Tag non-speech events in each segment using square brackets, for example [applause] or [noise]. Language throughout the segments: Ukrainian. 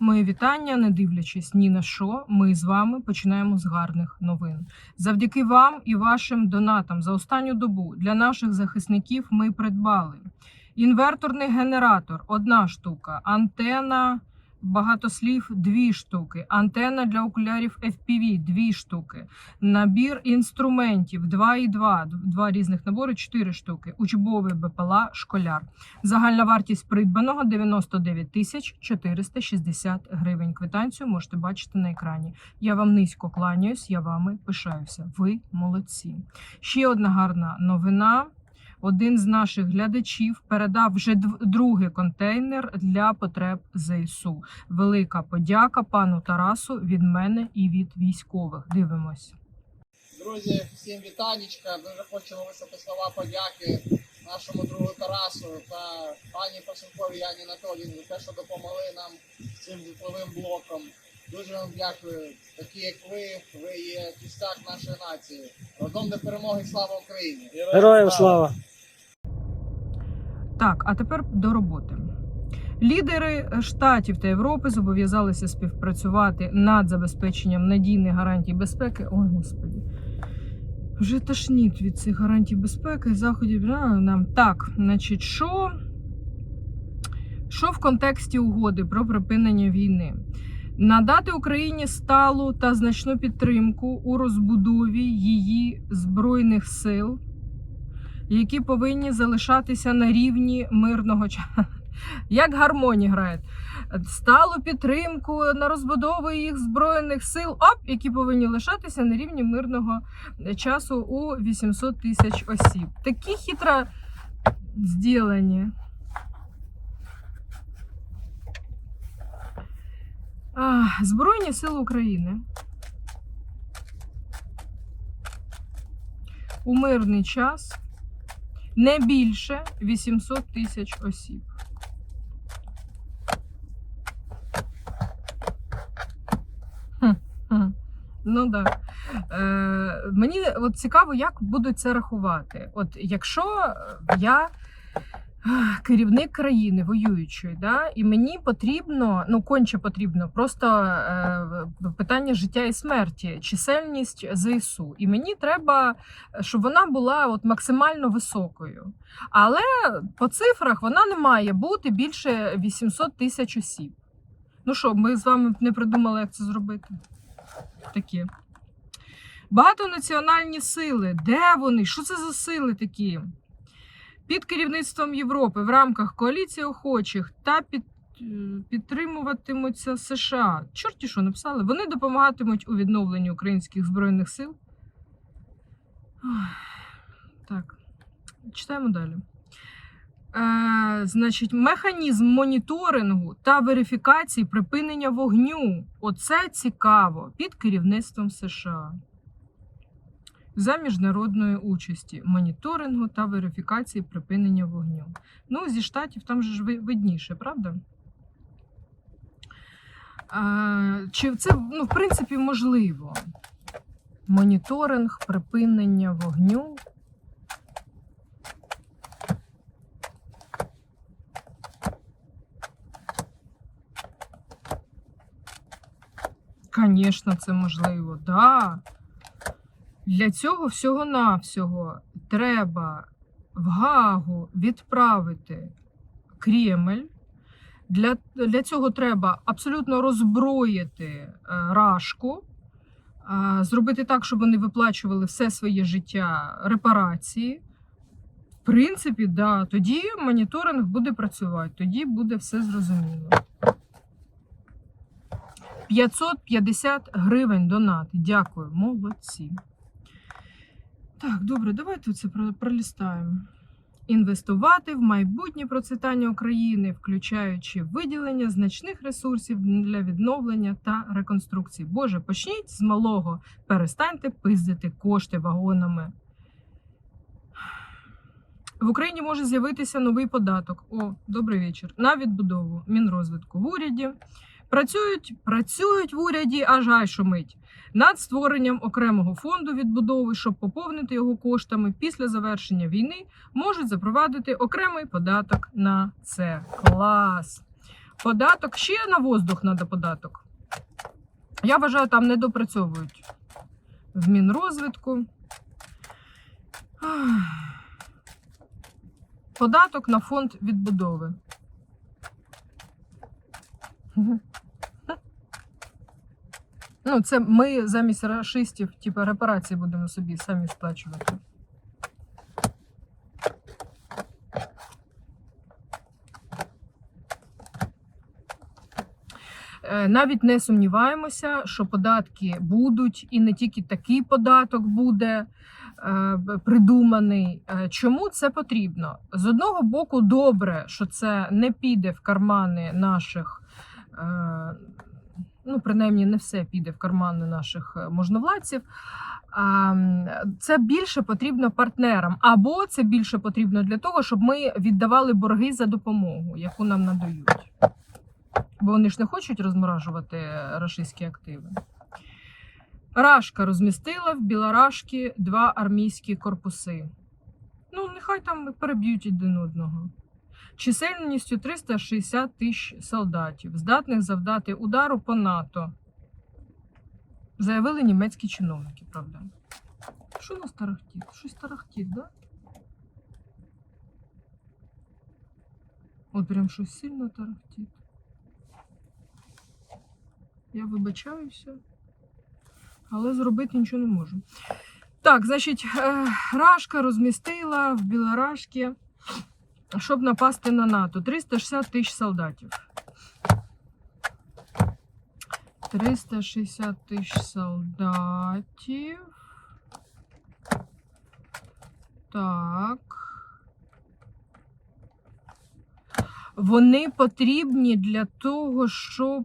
Мої вітання, не дивлячись ні на що, ми з вами починаємо з гарних новин. Завдяки вам і вашим донатам за останню добу для наших захисників ми придбали інверторний генератор одна штука, антена багато слів дві штуки, антена для окулярів FPV дві штуки, набір інструментів 2 і 2, два різних набори, 4 штуки, учбовий БПЛА школяр. Загальна вартість придбаного 99 тисяч 460 гривень. Квитанцію можете бачити на екрані. Я вам низько кланяюсь, я вами пишаюся. Ви молодці. Ще одна гарна новина. Один з наших глядачів передав вже другий контейнер для потреб ЗСУ. Велика подяка пану Тарасу від мене і від військових. Дивимось. Друзі, всім вітанечка. Дуже хочемо високти слова подяки нашому другу Тарасу та пані Пасенковій Яні Анатоліївні те, що допомогли нам цим житловим блоком. Дуже вам дякую. Такі як ви, ви є кістяк нашої нації. Разом до перемоги, слава Україні! Героям слава! Так, а тепер до роботи. Лідери штатів та Європи зобов'язалися співпрацювати над забезпеченням надійних гарантій безпеки. Ой, господі. Вже тошніть від цих гарантій безпеки, заходів а, нам. Так, значить, що, що в контексті угоди про припинення війни? Надати Україні сталу та значну підтримку у розбудові її збройних сил, які повинні залишатися на рівні мирного часу. [laughs] Як гармоні грають. Сталу підтримку на розбудову їх збройних сил, оп, які повинні лишатися на рівні мирного часу у 800 тисяч осіб. Такі хитро зділені. Збройні сили України у мирний час не більше 800 тисяч осіб. Ну так. Е, мені от цікаво, як будуть це рахувати. От якщо я керівник країни воюючої, да, і мені потрібно, ну конче потрібно, просто е, питання життя і смерті, чисельність ЗСУ. І мені треба, щоб вона була от максимально високою. Але по цифрах вона не має бути більше 800 тисяч осіб. Ну що, ми з вами не придумали, як це зробити? Такі. Багатонаціональні сили. Де вони? Що це за сили такі? Під керівництвом Європи в рамках коаліції охочих та під, е, підтримуватимуться США. Чорті що написали? Вони допомагатимуть у відновленні українських збройних сил. Так, читаємо далі. Е, значить, механізм моніторингу та верифікації припинення вогню. Оце цікаво під керівництвом США. За міжнародної участі, моніторингу та верифікації припинення вогню. Ну, зі штатів там же ж видніше, правда? А, чи це, ну, в принципі, можливо? Моніторинг, припинення вогню. Звісно, це можливо, да. Для цього всього-навсього треба в Гаагу відправити Кремль. Для, для цього треба абсолютно роззброїти е, Рашку, е, зробити так, щоб вони виплачували все своє життя репарації. В принципі, да, тоді моніторинг буде працювати, тоді буде все зрозуміло. 550 гривень донати. Дякую, молодці. Так, добре, давайте це про- пролистаємо. Інвестувати в майбутнє процвітання України, включаючи виділення значних ресурсів для відновлення та реконструкції. Боже, почніть з малого, перестаньте пиздити кошти вагонами. В Україні може з'явитися новий податок. О, добрий вечір. На відбудову Мінрозвитку в уряді. Працюють, працюють в уряді, аж гай шумить над створенням окремого фонду відбудови, щоб поповнити його коштами після завершення війни, можуть запровадити окремий податок на це. Клас! Податок ще на воздух треба податок. Я вважаю, там не допрацьовують в Мінрозвитку. Податок на фонд відбудови. Ну, це ми замість рашистів, типу, репарації будемо собі самі сплачувати. Е, Навіть не сумніваємося, що податки будуть, і не тільки такий податок буде е, придуманий. Е, Чому це потрібно? З одного боку, добре, що це не піде в кармани наших, ну принаймні не все піде в кармани наших е, можновладців. Це більше потрібно партнерам, або це більше потрібно для того, щоб ми віддавали борги за допомогу, яку нам надають. Бо вони ж не хочуть розморажувати рашистські активи. Рашка розмістила в Білорашки два армійські корпуси. Ну, нехай там переб'ють один одного. Чисельністю 360 тисяч солдатів, здатних завдати удару по НАТО. Заявили німецькі чиновники, правда. Що у нас тарахтить? Щось тарахтить, да? От прям щось сильно тарахтить. Я вибачаюся, але зробити нічого не можу. Так, значить, е, Рашка розмістила в Білорашки, щоб напасти на НАТО. 360 тисяч солдатів. 360 тисяч солдатів. Так. Вони потрібні для того, щоб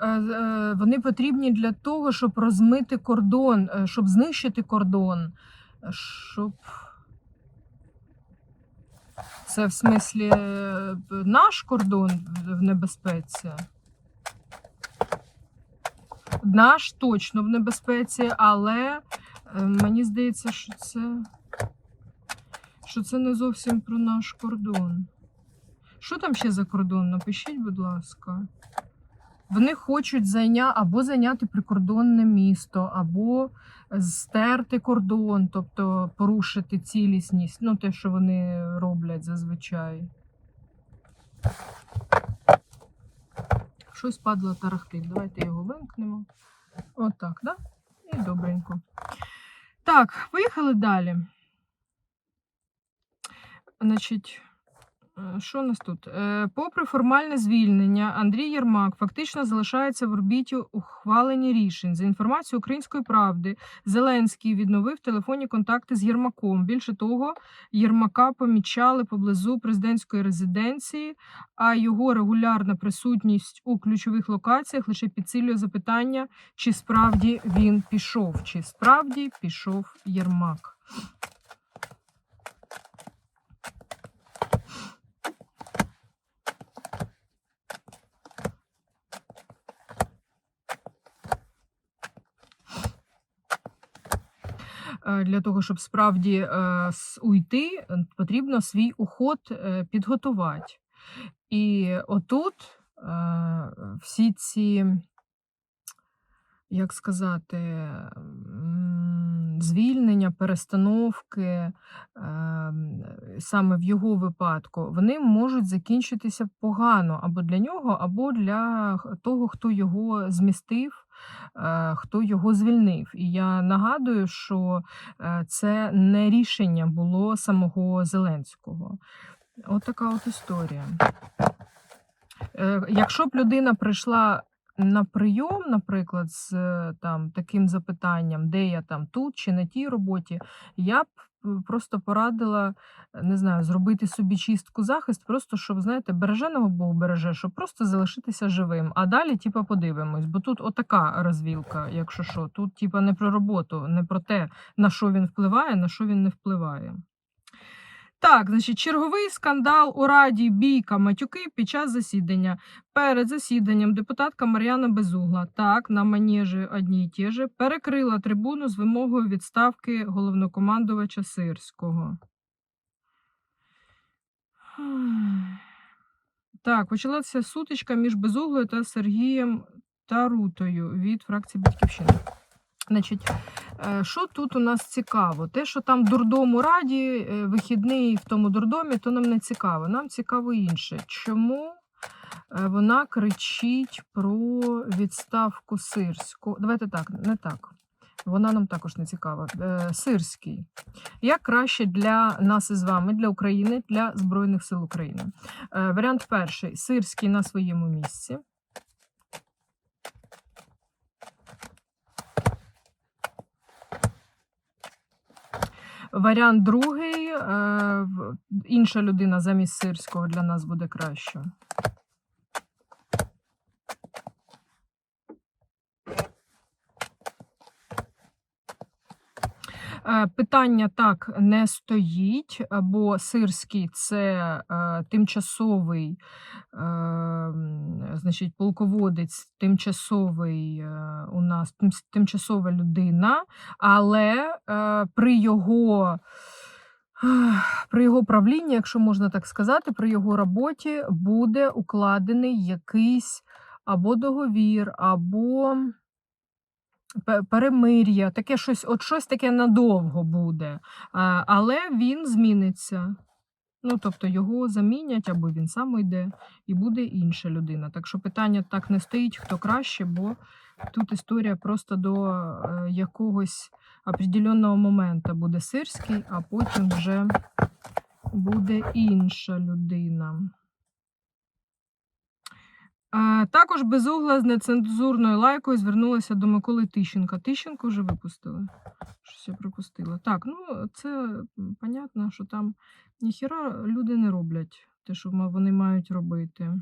е, е, вони потрібні для того, щоб розмити кордон, е, щоб знищити кордон, щоб. Це в смислі е, наш кордон в- небезпеці. Наш точно в небезпеці, але е, мені здається, що це, що це не зовсім про наш кордон. Що там ще за кордон? Напишіть, будь ласка. Вони хочуть зайня... або зайняти прикордонне місто, або стерти кордон, тобто порушити цілісність, ну те, що вони роблять зазвичай. Щось падло тарахтить. Давайте його вимкнемо. Отак, да? І добренько. Так, поїхали далі. Значить, що у нас тут? Е, Попри формальне звільнення, Андрій Єрмак фактично залишається в орбіті ухвалення рішень. За інформацією української правди, Зеленський відновив телефонні контакти з Єрмаком. Більше того, Єрмака помічали поблизу президентської резиденції, а його регулярна присутність у ключових локаціях лише підсилює запитання, чи справді він пішов, чи справді пішов Єрмак. Для того, щоб справді е, уйти, е, потрібно свій уход е, підготувати. І отут е, всі ці, як сказати, звільнення, перестановки, ем, саме в його випадку, вони можуть закінчитися погано або для нього, або для того, хто його змістив, е, хто його звільнив. І я нагадую, що е, це не рішення було самого Зеленського. От така от історія. Е, Якщо б людина прийшла на прийом, наприклад, з е, там таким запитанням, де я там тут чи на тій роботі, я б просто порадила, е, не знаю, зробити собі чистку захист, просто щоб, знаєте, береженого Бог береже, щоб просто залишитися живим. А далі, типа, подивимось, бо тут отака розвілка, якщо що, тут, типа, не про роботу, не про те, на що він впливає, на що він не впливає. Так, значить, черговий скандал у Раді бійка матюки під час засідання. Перед засіданням депутатка Мар'яна Безугла, так, на манежі одні й ті же, перекрила трибуну з вимогою відставки головнокомандувача Сирського. Так, почалася сутичка між Безуглою та Сергієм Тарутою від фракції Батьківщина. Значить, е, що тут у нас цікаво? Те, що там дурдом у раді, е, вихідний в тому дурдомі, то нам не цікаво. Нам цікаво інше. Чому е, вона кричить про відставку Сирського? Давайте так, не так. Вона нам також не цікава. Сирський. Як краще для нас із вами, для України, для Збройних сил України? Варіант перший: Сирський на своєму місці. Варіант другий. е, Інша людина замість сирського для нас буде краще. Питання так не стоїть, е, бо Сирський це е, тимчасовий, е, значить, полководець, тимчасовий е, у нас тимчасова людина, але е, при його. При його правлінні, якщо можна так сказати, при його роботі буде укладений якийсь або договір, або перемир'я, таке щось, от щось таке надовго буде. Але він зміниться. Ну, тобто його замінять, або він сам йде, і буде інша людина. Так що питання так не стоїть, хто краще, бо тут історія просто до е, якогось определеного моменту буде сирський, а потім вже буде інша людина. Також безугла з нецензурною лайкою звернулася до Миколи Тищенка. Тищенко вже випустили. Щось я пропустила. Так, ну це понятно, що там ніхіра люди не роблять те, що вони мають робити.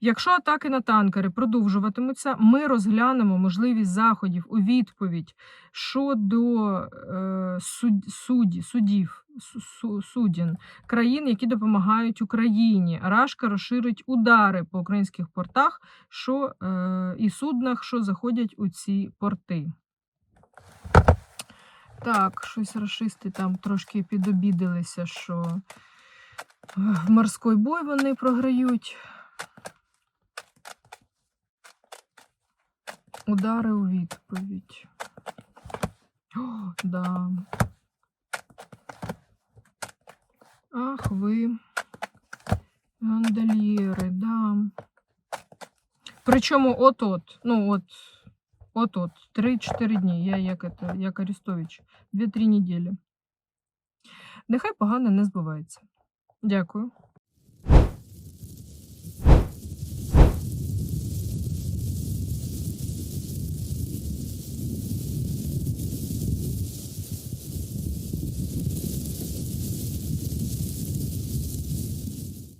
Якщо атаки на танкери продовжуватимуться, ми розглянемо можливість заходів у відповідь щодо е, суд, судді, судів, су- країн, які допомагають Україні. Рашка розширить удари по українських портах що, е, і суднах, що заходять у ці порти. Так, щось рашисти там трошки підобідалися, що е, морський бой вони програють. Удари у відповідь. О, да. Ах ви. Гандальєри, да. Причому от-от, ну от, от-от, 3-4 дні. Я як, это, як Арестович. 2-3 неділі. Нехай погано не збувається. Дякую.